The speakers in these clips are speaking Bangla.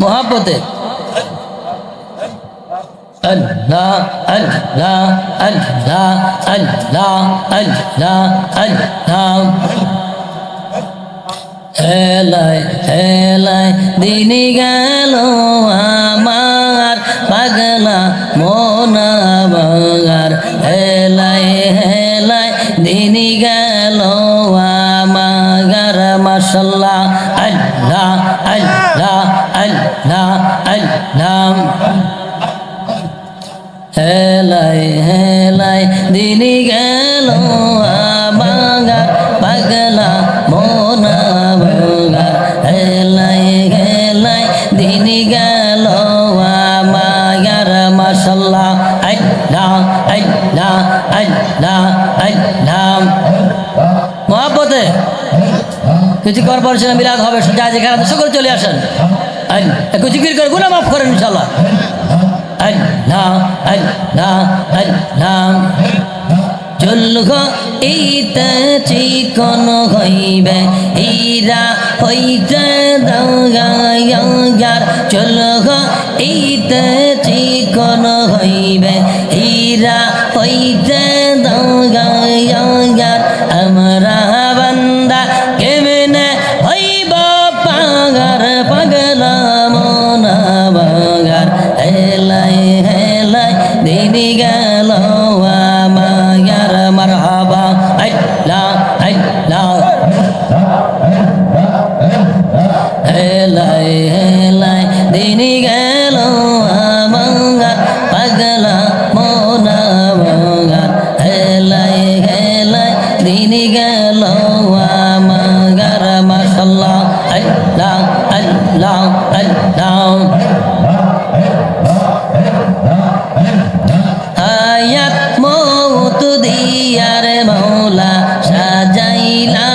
মোহাব্বতে আল্লাহ আল্লাহ আল্লাহ আল্লাহ আল্লাহ আল্লাহ। হেলায় হেলায় দিনি গেল আমার পাগলা মোনা বাগার হেলায় হেলায় দিনি গেল আমার মাসাল্লাহ আল্লাহ আল্লাহ আল্লাহ আল্লাহ। হেলাই দিনি গেল বাগার পাগলা মোনা বাগার হেলাই হেলাই, দিনি গেল মাগার মাসাল্লাহ আল্লাহ আল্লাহ আল্লাহ আল্লাহ মহাপতে কিছু করার পর সেটা মিলাদ হবে যা যেখানে সকলে চলে আসেন। জিকির করে গুণা মাফ করেন, ইনশাল্লাহ। আল্লাহ আল্লাহ আল্লাহ চলগ এইতে চিকন হইবে ইরা হইতে দাগার চলগ এইটা চিকন হইবে ইরা হইতে সাজাইলা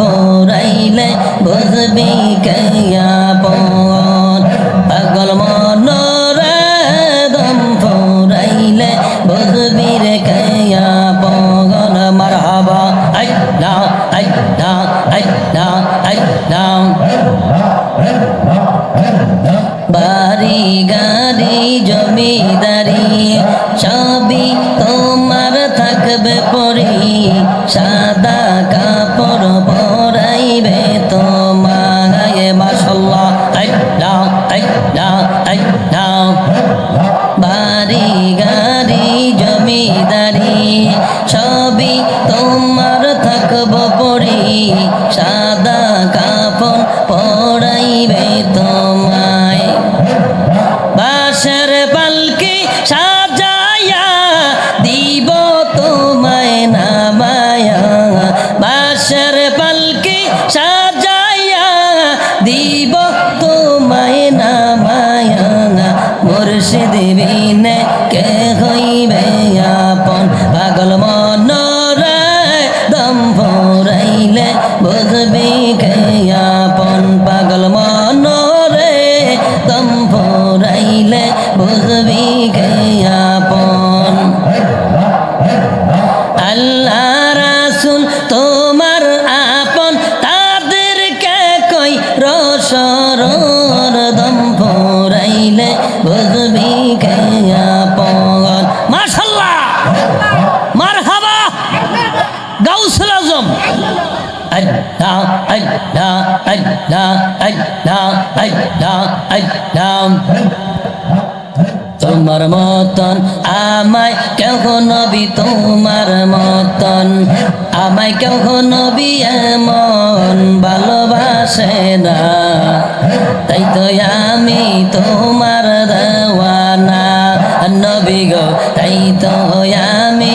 ফুরাইলে বুঝবি কেয়াপন আল্লাহ নাও বাড়ি গাড়ি জমিদারি সবই তোমার থাকব পরি সাদা কাপড় পড়াইবে তোমায়। বাসের কে তোমার মতন আমায় কেউ নবী, তোমার মতন আমায় কেউ নবী এমন ভালোবাসে না। তাই তো আমি তোমার দেওয়ানা নবী গো, তাই তো আমি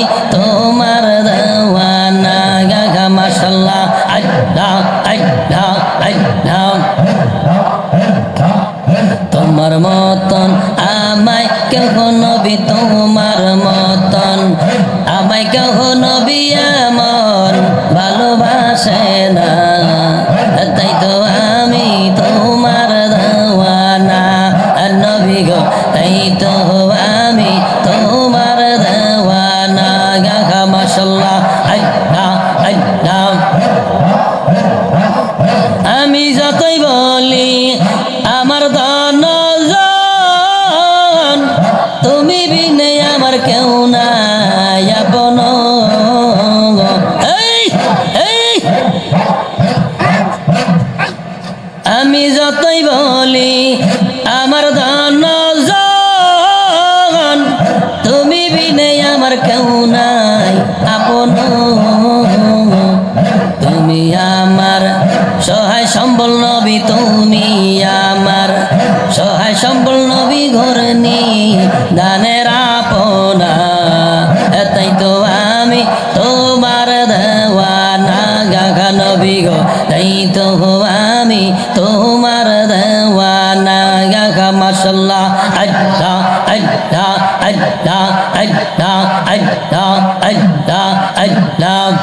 তোমার মতন আমায় কেহ নবী তোমার মতন আমায় কেহ নবী কেউ নাই গাঘা মাসাল্লাহ আল্লাহ আল্লাহ আল্লাহ আল্লাহ আল্লাহ আল্লাহ।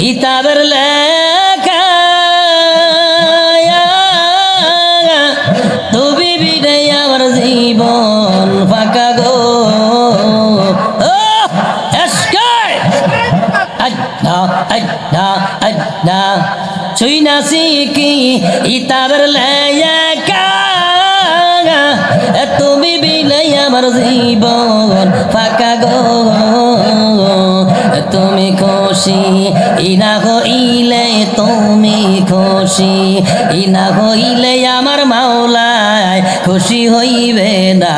আল্লাহ লেখা তুমি বিনে আমার জীবন ফাঁকা গো। এসকে! আল্লাহ আল্লাহ। আল্লাহ শুইনাছি কি ইতাবের লেখা তুমি বিনে আমার জীবন, ফাঁকা গো। তুমি খুশি ইনা হইলে তুমি খুশি ইনা হইলে আমার মাওলায় খুশি হইবে না।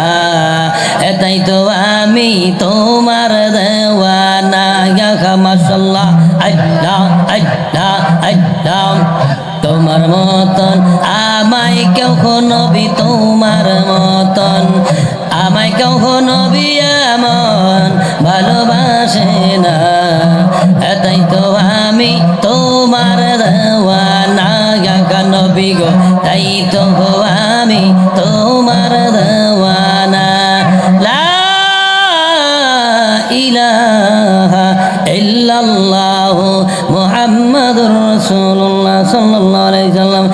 এটাই তো আমি তোমার দেওয়ানা। মাসাল্লাহ আল্লাহ আল্লাহ। আল্লাহ, তোমার মতন আমায় কেউ নবী, তোমার মতন আমায় কেউ নবী এমন ভালোবাসে না। তাই তো আমি তোমার দেওয়ানা, গাগা নবী গো, তাই তো আমি তোমার রাসূলুল্লাহ সাল্লাম